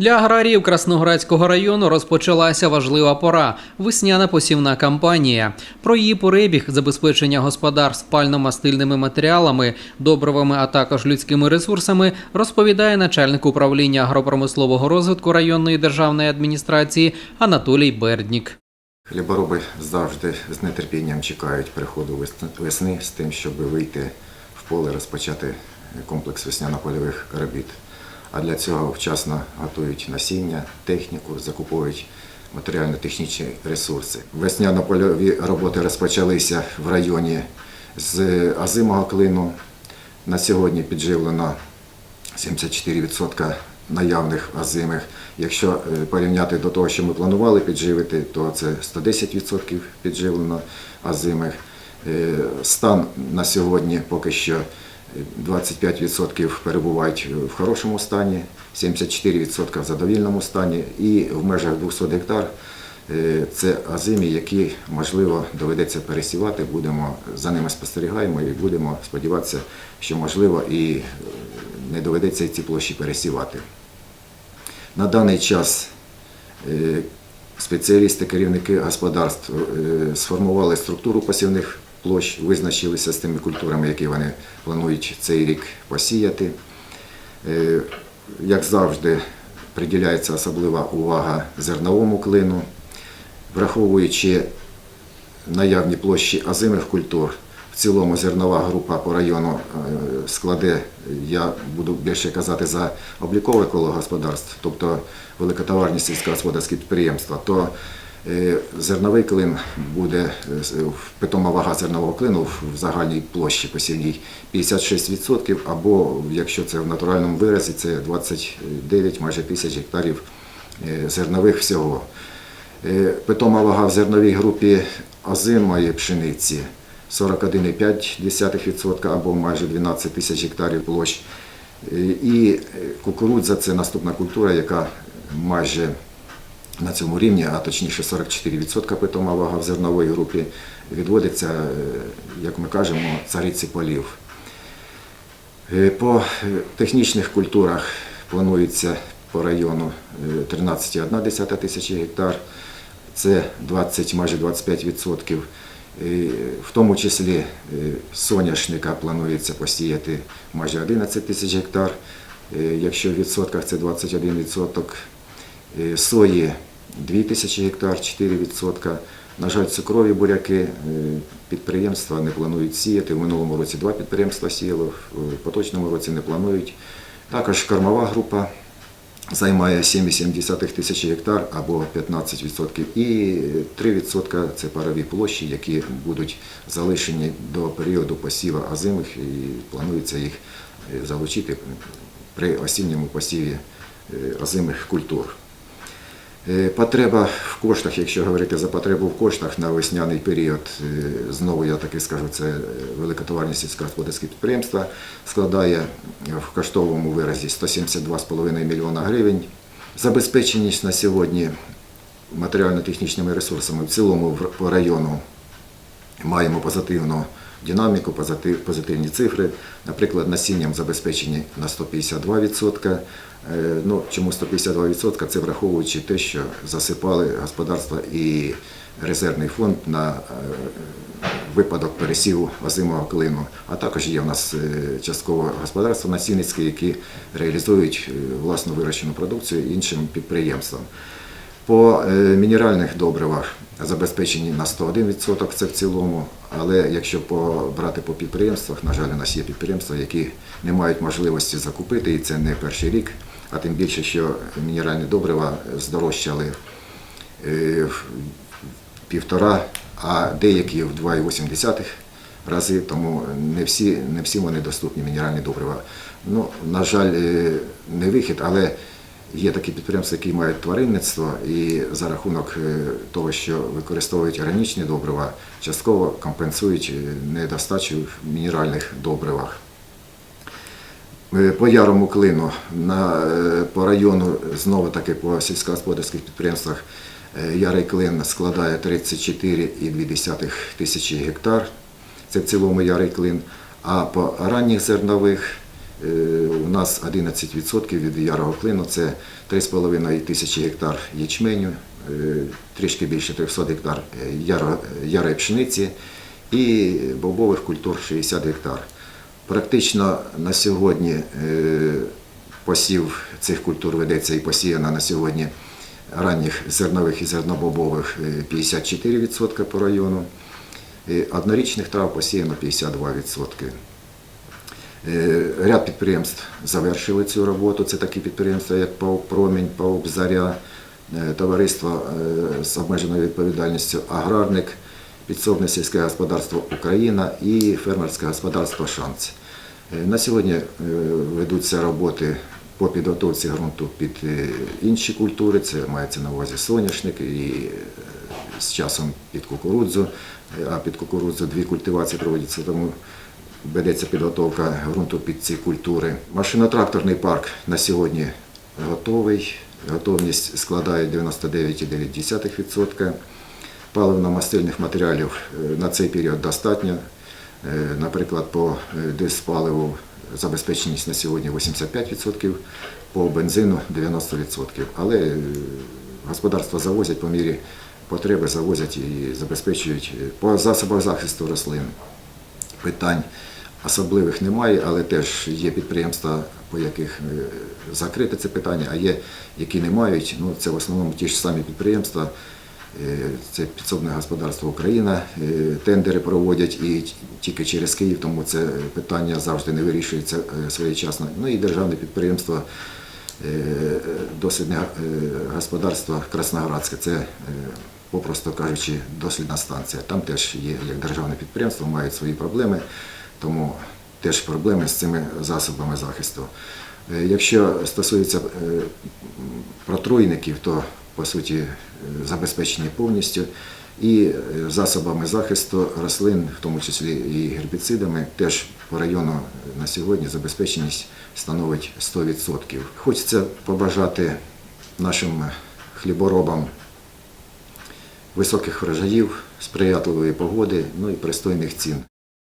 Для аграріїв Красноградського району розпочалася важлива пора весняна посівна кампанія. Про її перебіг, забезпечення господарств пально-мастильними матеріалами, добривами, а також людськими ресурсами, розповідає начальник управління агропромислового розвитку районної державної адміністрації Анатолій Берднік. Хлібороби завжди з нетерпінням чекають приходу весни- з тим, щоб вийти в поле, розпочати комплекс весняно-польових робіт. А для цього вчасно готують насіння, техніку, закуповують матеріально-технічні ресурси. Весняно-польові роботи розпочалися в районі з азимого клину. На сьогодні підживлено 74% наявних озимих. Якщо е, порівняти до того, що ми планували підживити, то це 110% підживлено озимих. Е, Стан на сьогодні поки що 25% перебувають в хорошому стані, 74% в задовільному стані і в межах 200 гектар Е, Це азимі, які можливо доведеться пересівати. Будемо за ними спостерігаємо і будемо сподіватися, що можливо і е, не доведеться ці площі пересівати. На даний час е, спеціалісти, керівники господарств сформували структуру посівних площ, визначилися з тими культурами, які вони планують цей рік посіяти. Е, Як завжди, приділяється особлива увага зерновому клину, враховуючи наявні площі озимих культур. В цілому зернова група по району е, складе, я буду більше казати за облікове коло господарств, тобто великотоварні сільськогосподарські підприємства, то зерновий клин буде, е, в- питома вага зернового клину в загальній площі посівній 56%, або якщо це в натуральному виразі, це 29 майже тисяч гектарів е, зернових всього. Е, Питома вага в зерновій групі озимої пшениці 41,5% або майже 12 тисяч гектарів площ. Е, І е, кукурудза це наступна культура, яка майже на цьому рівні, а точніше 44% питома вага в зерновій групі відводиться, е, як ми кажемо, цариці полів. Е, По е, технічних культурах планується по району е, 13,1 тисячі гектар. Це 20, майже 25%. Е, В тому числі соняшника планується посіяти майже 11 тисяч гектар. Якщо в відсотках це 21%. Е, Сої 2 тисячі гектар, 4%. На жаль, цукрові буряки е, підприємства не планують сіяти. В минулому році два підприємства сіяло, в поточному році не планують. Також кормова група займає 7,7 тисячі гектар або 15%. І 3% це парові площі, які будуть залишені до періоду посіва озимих і планується їх е, залучити при осінньому посіві е, озимих культур. Е, Потреба в коштах, якщо говорити за потребу в коштах на весняний період, е, знову я таки скажу, це е, великотоварні сільськогосподарські підприємства, складає в коштовому виразі 172,5 мільйона гривень. Забезпеченість на сьогодні матеріально-технічними ресурсами в цілому по району маємо позитивну динаміку, позитив- позитивні цифри. Наприклад, насінням забезпечені на 152%. Е, Ну, чому 152%? Це враховуючи те, що засипали господарства і резервний фонд на е, випадок пересіву озимого клину. А також є в нас е, частково господарства насінницькі, які реалізують власну вирощену продукцію іншим підприємствам. По е, мінеральних добривах забезпечені на 101%, це в цілому. Але якщо брати по підприємствах, на жаль, у нас є підприємства, які не мають можливості закупити, і це не перший рік, а тим більше, що мінеральні добрива здорожчали е, в півтора, а деякі в 2,8 рази, тому не всі, не всі вони доступні мінеральні добрива. Ну, на жаль, е, не вихід, але є такі підприємства, які мають тваринництво, і за рахунок е, того, що використовують органічні добрива, частково компенсують е, недостачу в мінеральних добривах. Е, По ярому клину на, по району, знову таки по сільськогосподарських підприємствах, ярий клин складає 34,2 тисячі гектар. Це в цілому ярий клин. А по ранніх зернових у нас 11% від ярого клину, це 3,5 тисячі гектар ячменю, е, трішки більше 300 гектар е, ярої пшениці і бобових культур 60 гектар. Практично на сьогодні е, посів цих культур ведеться і посіяно на сьогодні ранніх зернових і зернобобових е, 54% по району. Е, Однорічних трав посіяно 52%. Е, Ряд підприємств завершили цю роботу. Це такі підприємства, як ПАОК Промінь, Заря, е, товариство е, з обмеженою відповідальністю Аграрник, підсобне сільське господарство Україна і фермерське господарство Шанс. На сьогодні ведуться роботи по підготовці ґрунту під інші культури. Це мається на увазі соняшник і з часом під кукурудзу, а під кукурудзу дві культивації проводяться, тому ведеться підготовка ґрунту під ці культури. Машино-тракторний парк на сьогодні готовий. Готовність складає 99,9%. Паливно-мастильних матеріалів е, на цей період достатньо. Е, Наприклад, по е, диспаливу забезпеченість на сьогодні 85%, по бензину 90%. Але господарства завозять по мірі потреби, завозять і забезпечують по засобах захисту рослин питань особливих немає, але теж є підприємства, по яких е, закрите це питання, а є, які не мають. Ну, це в основному ті ж самі підприємства. Е, Це підсобне господарство Україна, е, тендери проводять і тільки через Київ, тому це питання завжди не вирішується своєчасно. Ну і державне підприємство дослідне господарство Красноградське. Це, попросту кажучи, дослідна станція. Там теж є як державне підприємство, мають свої проблеми, тому теж проблеми з цими засобами захисту. Е, Якщо стосується е, протруйників, то по суті е, забезпечені повністю. І засобами захисту рослин, в тому числі і гербіцидами, теж по району на сьогодні забезпеченість становить 100%. Хочеться побажати нашим хліборобам високих врожаїв, сприятливої погоди, ну і пристойних цін.